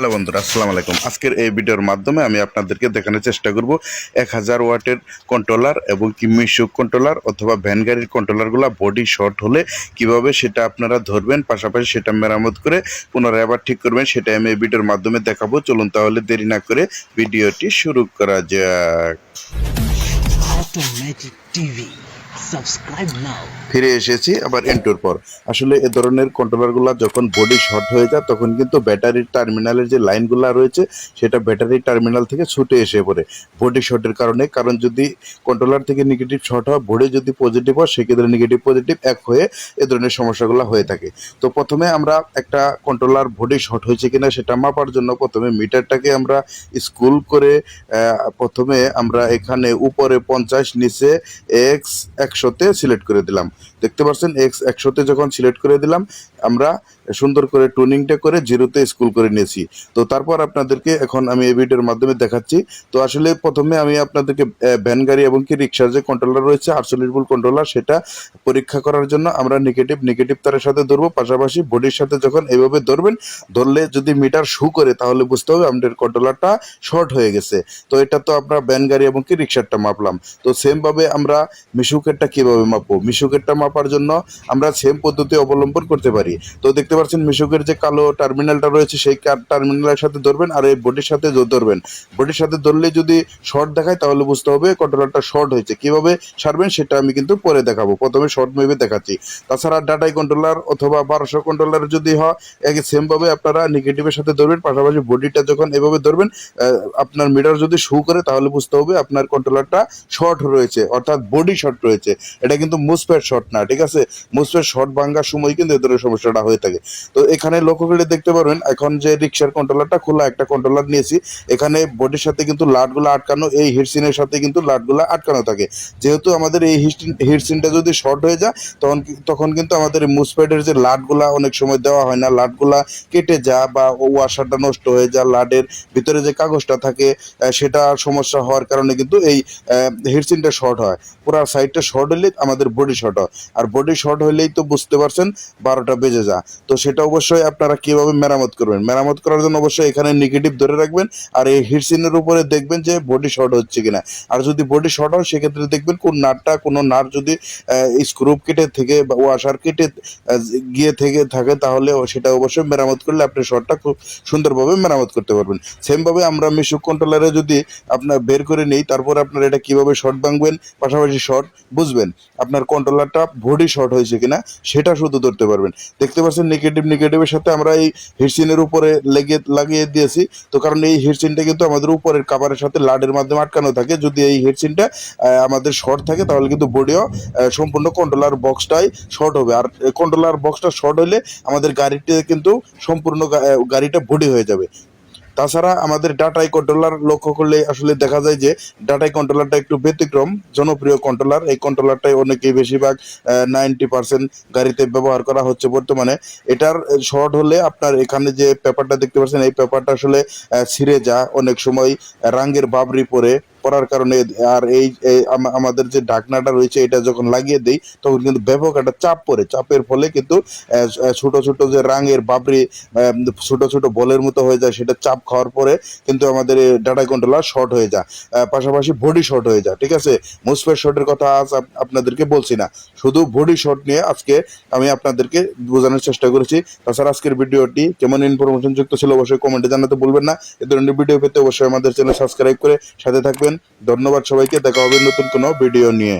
Hello বন্ধুরা, আসসালামু আলাইকুম। আজকের এই ভিডিওর মাধ্যমে আমি আপনাদেরকে দেখানোর চেষ্টা করব এক হাজার ওয়াটের কন্ট্রোলার এবং কি মিশুক কন্ট্রোলার অথবা ভ্যান গাড়ির কন্ট্রোলারগুলো বডি শর্ট হলে কীভাবে সেটা আপনারা ধরবেন, পাশাপাশি সেটা মেরামত করে পুনরায় আবার ঠিক করবেন সেটা আমি এই ভিডিওর মাধ্যমে দেখাবো। চলুন তাহলে দেরি না করে ভিডিওটি শুরু করা যাক। TV. Subscribe now. ফিরে এসেছি আবার এন্টোর পর। আসলে এ ধরনের কন্ট্রোলারগুলো যখন বডি শর্ট হয়ে যায়, তখন কিন্তু ব্যাটারির টার্মিনালের যে লাইনগুলো রয়েছে, সেটা ব্যাটারির টার্মিনাল থেকে ছুটে এসে পড়ে। বডি শর্টের কারণে, কারণ যদি কন্ট্রোলার থেকে নেগেটিভ শর্ট হয় বডি যদি পজিটিভ হয়, সেক্ষেত্রে নেগেটিভ পজিটিভ এক হয়ে এ ধরনের সমস্যাগুলো হয়ে থাকে। তো প্রথমে আমরা একটা কন্ট্রোলার বডি শর্ট হয়েছে কিনা, সেটা মাপার জন্য প্রথমে মিটারটাকে আমরা স্কুল করে প্রথমে আমরা এখানে উপরে পঞ্চাশ, নিচে এক্স একশোতে সিলেক্ট করে দিলাম। দেখতে পাচ্ছেন, এক্স একশোতে যখন সিলেক্ট করে দিলাম, আমরা সুন্দর করে টুনিংটা করে জিরোতে স্কুল করে নিয়েছি। তো তারপর আপনাদেরকে এখন আমি এই ভিডিওর মাধ্যমে দেখাচ্ছি। তো আসলে প্রথমে আমি আপনাদেরকে ভ্যান গাড়ি এবং কি রিক্সার যে কন্ট্রোলার রয়েছে, আটচল্লিশ ভোল্ট কন্ট্রোলার সেটা পরীক্ষা করার জন্য আমরা নেগেটিভ নেগেটিভ তারের সাথে ধরবো। পাশাপাশি বডির সাথে যখন এইভাবে ধরবেন, ধরলে যদি মিটার শু করে, তাহলে বুঝতে হবে আমাদের কন্ট্রোলারটা শর্ট হয়ে গেছে। তো এটা তো আমরা ভ্যান গাড়ি এবং কি রিক্সারটা মাপলাম। তো সেমভাবে আমরা আমরা মিশুকেরটা কীভাবে মাপবো? মিশুকেরটা মাপার জন্য আমরা সেম পদ্ধতি অবলম্বন করতে পারি। তো দেখতে পাচ্ছেন মিশুকের যে কালো টার্মিনালটা রয়েছে, সেই টার্মিনালের সাথে ধরবেন আর এই বডির সাথে ধরবেন। বডির সাথে ধরলে যদি শর্ট দেখায়, তাহলে বুঝতে হবে কন্ট্রোলারটা শর্ট হয়েছে। কীভাবে সারবেন, সেটা আমি কিন্তু পরে দেখাবো। প্রথমে শর্ট মেভে দেখাচ্ছি। তাছাড়া ডাটাই কন্ট্রোলার অথবা বারোশো কন্ট্রোলার যদি হয় একই সেমভাবে আপনারা নেগেটিভের সাথে ধরবেন। পাশাপাশি বডিটা যখন এভাবে ধরবেন আপনার মিটার যদি শু করে, তাহলে বুঝতে হবে আপনার কন্ট্রোলারটা শর্ট রয়েছে, অর্থাৎ বডি শর্ট রয়েছে। এটা কিন্তু মুসপেট শর্ট না, ঠিক আছে? মুসপেট শর্ট ভাঙ্গার সময় কিন্তু এ ধরনের সমস্যাটা হয়ে থাকে। তো এখানে লক্ষ্য করে দেখতে পারবেন, এখন যে রিক্সার কন্ট্রোলারটা খোলা একটা কন্ট্রোলার নিয়েছি, এখানে বডির সাথে কিন্তু লাটগুলো আটকানো, এই হিটসিনের সাথে কিন্তু লাটগুলো আটকানো থাকে। যেহেতু আমাদের এই হিটসিনটা যদি শর্ট হয়ে যায়, তখন তখন কিন্তু আমাদের মুসপেটের যে লাটগুলা অনেক সময় দেওয়া হয় না। লাটগুলা কেটে যা বা ওয়াশারটা নষ্ট হয়ে যা লাটের ভিতরে যে কাগজটা থাকে সেটা সমস্যা হওয়ার কারণে কিন্তু এই হিটসিনটা শর্ট হয়। পুরো সাইডটা শর্ট হলে আমাদের বডি শর্ট হয়। আর বডি শর্ট হলেই তো বুঝতে পারছেন, বারোটা বেজে যা তো সেটা অবশ্যই আপনারা কীভাবে মেরামত করবেন? মেরামত করার জন্য অবশ্যই এখানে নেগেটিভ ধরে রাখবেন আর এই হিটসিনের উপরে দেখবেন যে বডি শর্ট হচ্ছে কিনা। আর যদি বডি শর্ট হয়, সেক্ষেত্রে দেখবেন কোন নাটটা, কোনো নাট যদি স্ক্রুপ কেটে থেকে বা ওয়াশার কেটে গিয়ে থেকে থাকে, তাহলে সেটা অবশ্যই মেরামত করলে আপনি শর্টটা খুব সুন্দরভাবে মেরামত করতে পারবেন। সেমভাবে আমরা মিশুক কন্ট্রোলারে যদি আপনার বের করে নিই, তারপর আপনার এটা কীভাবে শর্ট ভাঙবেন? পাশাপাশি শর্ট বুঝবেন আপনার কন্ট্রোলারটা বডি শর্ট হয়েছে কিনা, সেটা শুধু ধরতে পারবেন। দেখতে পাচ্ছেন নেগেটিভ নেগেটিভের সাথে আমরা এই হিটসিনের উপরে লেগে, লাগিয়ে দিয়েছি। তো কারণ এই হিটসিনটা কিন্তু আমাদের উপরের কাভারের সাথে লাডের মাধ্যমে আটকানো থাকে। যদি এই হিটসিনটা আমাদের শর্ট থাকে, তাহলে কিন্তু বডিও সম্পূর্ণ কন্ট্রোলার বক্সটাই শর্ট হবে। আর কন্ট্রোলার বক্সটা শর্ট হলে আমাদের গাড়িতে কিন্তু সম্পূর্ণ গাড়িটা বডি হয়ে যাবে। তাছাড়া আমাদের ডাটাই কন্ট্রোলার লক্ষ্য করলে আসলে দেখা যায় যে ডাটাই কন্ট্রোলারটা একটু ব্যতিক্রম, জনপ্রিয় কন্ট্রোলার এই কন্ট্রোলারটাই অনেকেই বেশিরভাগ নাইনটি পার্সেন্ট গাড়িতে ব্যবহার করা হচ্ছে বর্তমানে। এটার শর্ট হলে আপনার এখানে যে পেপারটা দেখতে পাচ্ছেন, এই পেপারটা আসলে ছিঁড়ে যা অনেক সময় রাঙ্গের বাবরি পরে। পড়ার কারণে আর এই আমাদের যে ঢাকনাটা রয়েছে, এটা যখন লাগিয়ে দেই, তখন কিন্তু ব্যাপক একটা চাপ পড়ে। চাপের ফলে কিন্তু ছোট ছোট যে রাঙের বাবরি ছোট ছোট বলের মতো হয়ে যায়, সেটা চাপ খাওয়ার পরে কিন্তু আমাদের ডাটা কন্ট্রোলার শর্ট হয়ে যায়। পাশাপাশি বডি শর্ট হয়ে যায়, ঠিক আছে? মুসপেট শর্টের কথা আজ আপনাদেরকে বলছি না। শুধু বডি শর্ট নিয়ে আজকে আমি আপনাদেরকে বোঝানোর চেষ্টা করেছি। তাছাড়া আজকের ভিডিওটি কেমন ইনফরমেশন যুক্ত ছিল অবশ্যই কমেন্টে জানাতে ভুলবেন না। এ ধরনের ভিডিও পেতে অবশ্যই আমাদের চ্যানেল সাবস্ক্রাইব করে সাথে থাকবেন। ধন্যবাদ সবাইকে। দেখা হবে নতুন কোনো ভিডিও নিয়ে।